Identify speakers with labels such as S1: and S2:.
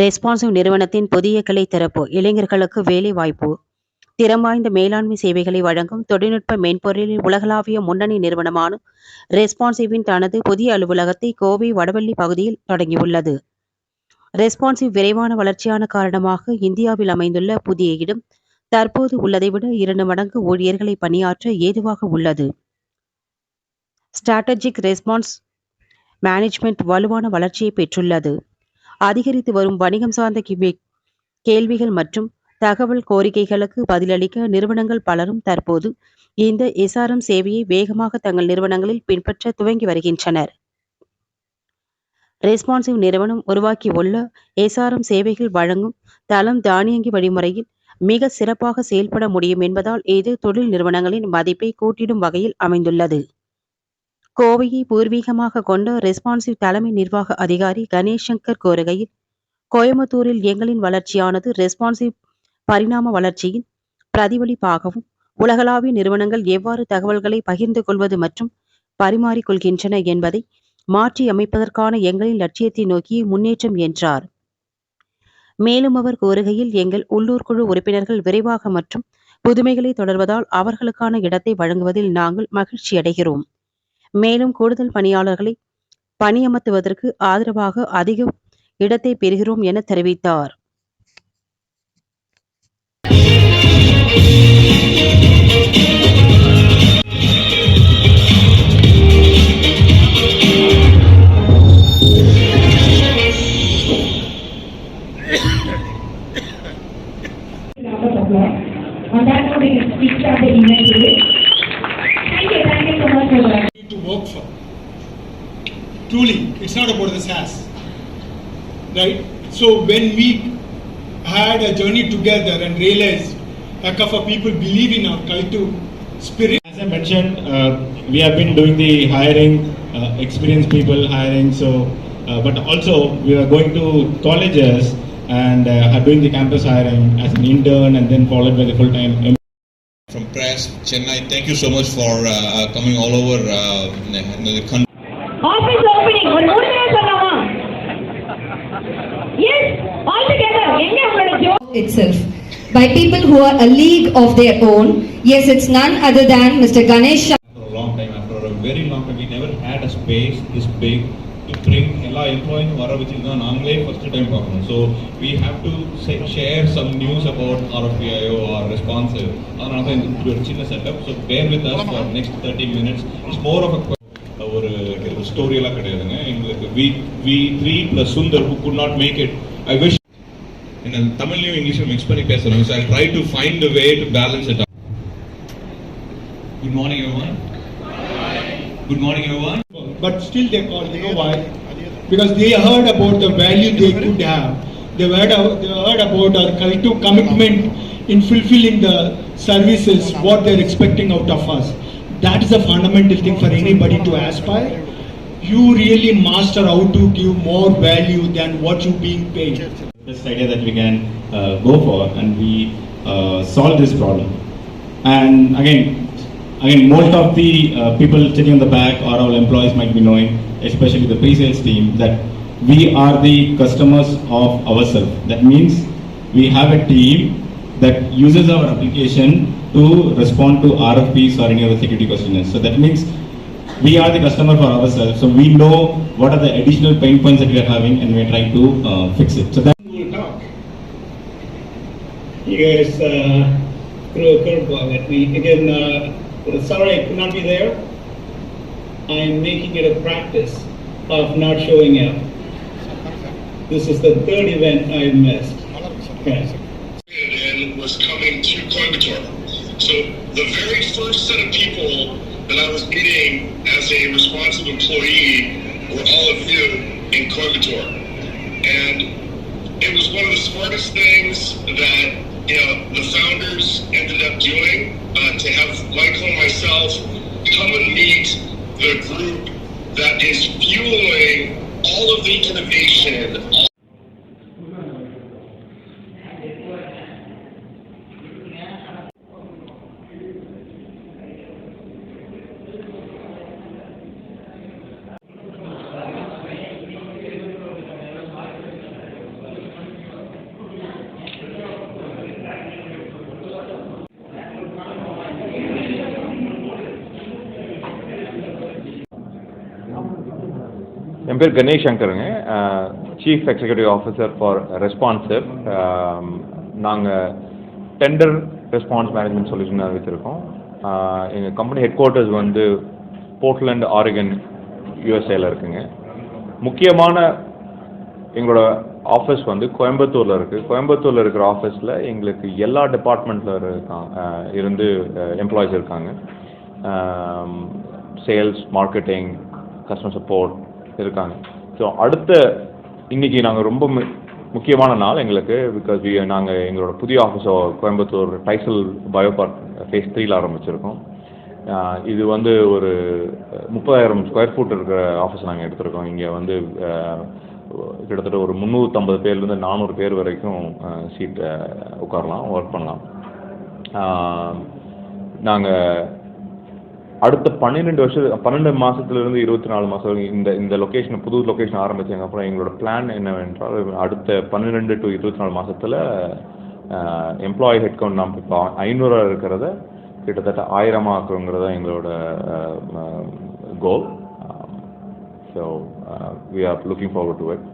S1: Responsive நிறுவனத்தின் புதிய கிளை திறப்பு. இளைஞர்களுக்கு வேலை வாய்ப்பு. திறமாய்ந்த மேலாண்மை சேவைகளை வழங்கும் தொழில்நுட்ப மென்பொருளில் உலகளாவிய முன்னணி நிறுவனமான ரெஸ்பான்சிவின் தனது புதிய அலுவலகத்தை கோவை வடவள்ளி பகுதியில் தொடங்கியுள்ளது. ரெஸ்பான்சிவ் விரைவான வளர்ச்சியான காரணமாக இந்தியாவில் அமைந்துள்ள புதிய இடம் தற்போது உள்ளதை விட இரண்டு மடங்கு ஊழியர்களை பணியாற்ற ஏதுவாக உள்ளது. ஸ்ட்ராட்டஜிக் ரெஸ்பான்ஸ் மேனேஜ்மெண்ட் வலுவான வளர்ச்சியை பெற்றுள்ளது. அதிகரித்து வரும் வணிகம் சார்ந்த கேள்விகள் மற்றும் தகவல் கோரிக்கைகளுக்கு பதிலளிக்க நிறுவனங்கள் பலரும் தற்போது இந்த எஸ்ஆர்எம் சேவையை வேகமாக தங்கள் நிறுவனங்களில் பின்பற்ற துவங்கி வருகின்றனர். ரெஸ்பான்சிவ் நிறுவனம் உருவாக்கியுள்ள எஸ்ஆர்எம் சேவைகள் வழங்கும் தளம் தானியங்கி வழிமுறையில் மிக சிறப்பாக செயல்பட முடியும் என்பதால் இது தொழில் நிறுவனங்களின் மதிப்பை கூட்டிடும் வகையில் அமைந்துள்ளது. கோவையை பூர்வீகமாக கொண்ட ரெஸ்பான்சிவ் தலைமை நிர்வாக அதிகாரி கணேஷ் சங்கர் கூறுகையில் கோயம்புத்தூரில் எங்களின் வளர்ச்சியானது ரெஸ்பான்சிவ் பரிணாம வளர்ச்சியின் பிரதிபலிப்பாகவும் உலகளாவிய நிறுவனங்கள் எவ்வாறு தகவல்களை பகிர்ந்து கொள்வது மற்றும் பரிமாறிக்கொள்கின்றன என்பதை மாற்றி அமைப்பதற்கான எங்களின் லட்சியத்தை நோக்கிய முன்னேற்றம் என்றார். மேலும் அவர் கோருகையில் எங்கள் உள்ளூர் குழு உறுப்பினர்கள் விரைவாக மற்றும் புதுமைகளை தொடர்வதால் அவர்களுக்கான இடத்தை வழங்குவதில் நாங்கள் மகிழ்ச்சியடைகிறோம். மேலும் கூடுதல் பணியாளர்களை பணியமர்த்துவதற்கு ஆதரவாக அதிக இடத்தை பெறுகிறோம் என தெரிவித்தார்.
S2: It's not about the SAS. Right? So when we had a journey together and realized a couple of people believe in our culture spirit.
S3: As I mentioned, uh, we have been doing the hiring, uh, experienced people hiring. So, uh, but also we are going to colleges and uh, are doing the campus hiring as an intern and then followed by the full-time.
S4: from press chennai thank you so much for uh, uh, coming all over uh, the country
S5: itself by people who are a league of their own. Yes, it's none other than Mr. Ganesh Shah.
S6: for a long time. After a very long time, we never had a space this big to bring எல்லா எம்ப்ளாயும் வர வச்சு தான் நாங்களே first time பார்க்கணும் so we have to share some news about RFIO are responsive அதனால தான் இந்த இப்படி ஒரு சின்ன setup so bear with us for next thirty minutes it's more of a ஒரு ஒரு ஸ்டோரியெல்லாம் கிடையாதுங்க எங்களுக்கு we we three plus Sundar who could not make it I wish
S4: என்ன தமிழ்லயும் இங்கிலீஷும் மிக்ஸ் பண்ணி பேசுறோம் so I try to find a way to balance it
S6: good morning everyone good morning everyone
S2: But still they call, you know why? Because they heard about the value they could have. They heard, they heard about our culture commitment in fulfilling the services, what they're expecting out of us. That is a fundamental thing for anybody to aspire. You really master how to give more value than what you being paid.
S3: best idea that we can uh, go for and we uh, solve this problem. And again, again, most of the uh, people sitting on the back or our employees might be knowing, especially the pre-sales team, that we are the customers of ourselves. That means we have a team that uses our application to respond to RFPs or any other security questionnaires. So that means we are the customer for ourselves. So we know what are the additional pain points that we are having and we are trying to uh, fix it. So that.
S2: You guys uh, threw a curveball at me. Again, uh, sorry I could not be there. I'm making it a practice of not showing up. This is the third event I missed. Okay.
S7: and was coming to Coimbatore. So the very first set of people that I was meeting as a responsive employee were all of you in Coimbatore. And it was one of the smartest things that you know the founders ended up doing uh, to have Michael and myself come and meet the group that is fueling all of the innovation,
S8: என் பேர் Ganesh சங்கருங்க. Chief executive officer for responsive நாங்கள் tender response management solution வச்சுருக்கோம் எங்கள் company headquarters வந்து Portland Oregon யூஎஸ்ஏல இருக்குங்க. முக்கியமான எங்களோட ஆஃபீஸ் வந்து கோயம்புத்தூரில் இருக்குது கோயம்புத்தூரில் இருக்கிற ஆஃபீஸில் எங்களுக்கு எல்லா டிபார்ட்மெண்ட்டில் இருக்காங்க இருந்து எம்ப்ளாயிஸ் இருக்காங்க. சேல்ஸ் மார்க்கெட்டிங் கஸ்டமர் சப்போர்ட் இருக்காங்க. ஸோ அடுத்த இன்னைக்கு நாங்கள் ரொம்ப முக்கியமான நாள் எங்களுக்கு பிகாஸ் நாங்கள் எங்களோட புதிய ஆஃபீஸை Coimbatore Tidel bio park phase த்ரீல ஆரம்பிச்சிருக்கோம். இது வந்து ஒரு முப்பதாயிரம் ஸ்கொயர் ஃபீட் இருக்கிற ஆஃபீஸ் நாங்கள் எடுத்திருக்கோம். இங்கே வந்து கிட்டத்தட்ட ஒரு முந்நூற்றம்பது பேர்லேருந்து நானூறு பேர் வரைக்கும் சீட்டை உட்காரலாம் ஒர்க் பண்ணலாம். நாங்கள் அடுத்த பன்னிரெண்டு வருஷம் பன்னெண்டு மாதத்துலேருந்து இருபத்தி நாலு மாதம் வரைக்கும் இந்த இந்த லொக்கேஷனை புது லொக்கேஷன் ஆரம்பிச்சதுக்கு அப்புறம் எங்களோட பிளான் என்னவென்றால் அடுத்த பன்னிரெண்டு டு இருபத்தி நாலு மாதத்தில் எம்ப்ளாயி ஹெட் கவுண்ட் நாம் இப்போ ஐநூறாக இருக்கிறத கிட்டத்தட்ட ஆயிரமாக ஆக்குங்கிறத எங்களோட goal so we are looking forward to it